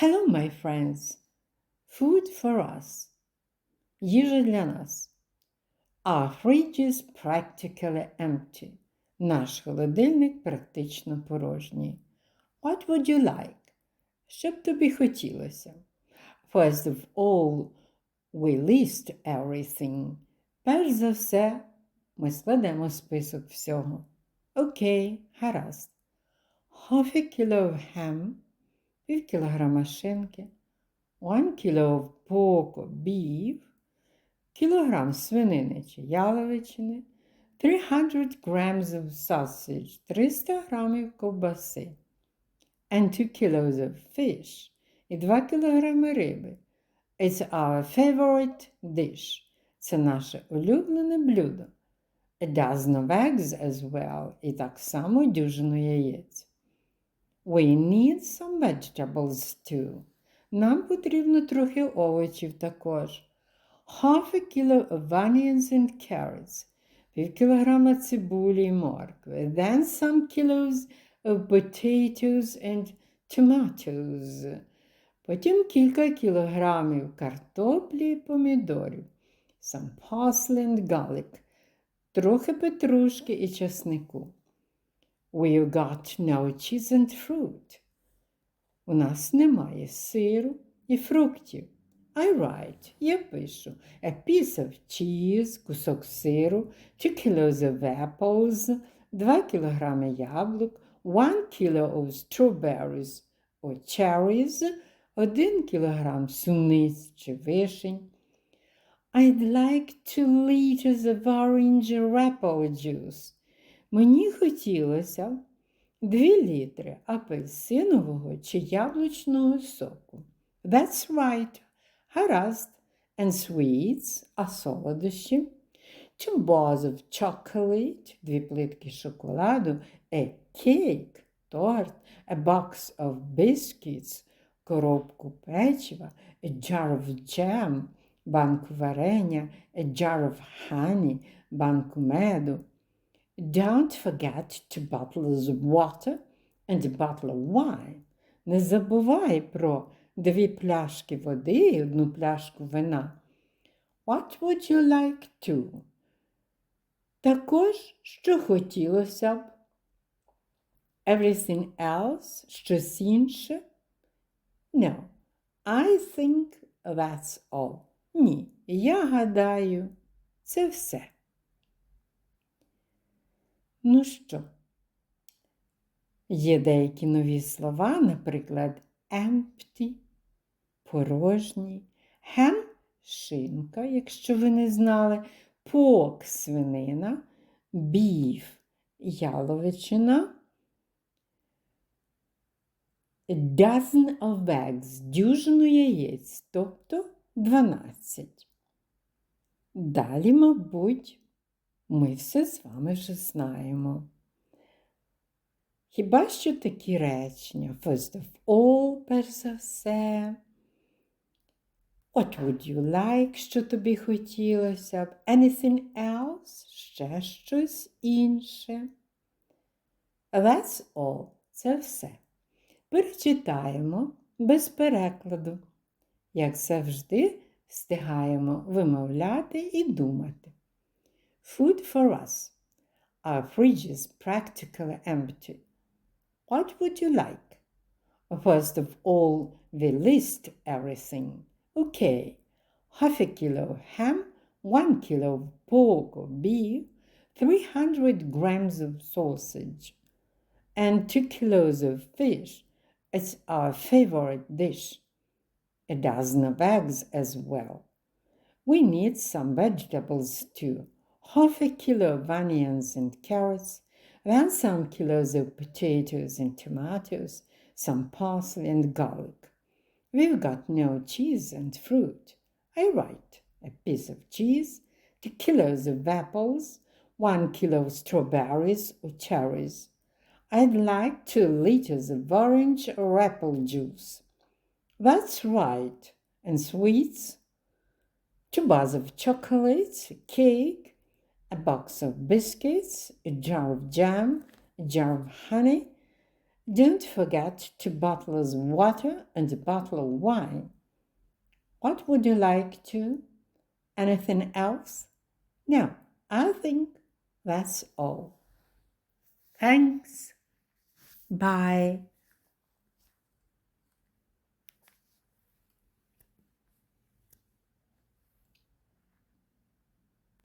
Hello, my friends. Food for us. Їжа для нас. Our fridge is practically empty. Наш холодильник практично порожній. What would you like? Що б тобі хотілося? First of all, we list everything. Перш за все, ми складемо список всього. Окей, гаразд. Half a kilo of ham, пів кілограма шинки, one kilo of pork beef, кілограм свинини чи яловичини, 300 grams of sausage, 300 грамів ковбаси, and 2 kilos of fish, і 2 кілограми риби. It's our favorite dish. Це наше улюблене блюдо. A dozen of eggs as well, і так само дюжину яєць. We need some vegetables too. Нам потрібно трохи овочів також. Half a kilo of onions and carrots. Пів кілограма цибулі і моркви. Then some kilos of potatoes and tomatoes. Потім кілька кілограмів картоплі і помідорів. Some parsley and garlic. Трохи петрушки і чеснику. We've got no cheese and fruit. У нас немає сиру і фруктів. I write, я пишу, a piece of cheese, кусок сиру, 2 kilos of apples, 2 кілограми яблук, 1 kilo of strawberries or cherries, 1 кілограм суниць чи вишень. I'd like two liters of orange or apple juice. Мені хотілося б 2 літри апельсинового чи яблучного соку. That's right. Гаразд. And sweets, а солодощі. Two bars of chocolate, дві плитки шоколаду, a cake, торт, a box of biscuits, коробку печива, a jar of jam, банку варення, a jar of honey, банку меду. Don't forget two bottles of water and a bottle of wine. Не забувай про дві пляшки води і одну пляшку вина. What would you like to? Також, що хотілося б. Everything else, щось інше? No, I think that's all. Ні, я гадаю, це все. Ну що, є деякі нові слова, наприклад, empty, порожній, ham – шинка, якщо ви не знали, pork – свинина, beef – яловичина, dozen of eggs – дюжину яєць, тобто 12. Далі, мабуть, ми все з вами вже знаємо. Хіба що такі речення? First of all, перш за все. What would you like, що тобі хотілося б? Anything else? Ще щось інше. That's all. Це все. Перечитаємо без перекладу. Як завжди, встигаємо вимовляти і думати. Food for us. Our fridge is practically empty. What would you like? First of all, we list everything. Okay, half a kilo of ham, one kilo of pork or beef, 300 grams of sausage, and two kilos of fish. It's our favorite dish. A dozen of eggs as well. We need some vegetables too. Half a kilo of onions and carrots, then some kilos of potatoes and tomatoes, some parsley and garlic. We've got no cheese and fruit. I write a piece of cheese, two kilos of apples, one kilo of strawberries or cherries. I'd like two liters of orange or apple juice. That's right. And sweets? Two bars of chocolate, cake, a box of biscuits, a jar of jam, a jar of honey, Don't forget to bottle us water and a bottle of wine. What would you like to? Anything else? No, I think that's all. Thanks. Bye.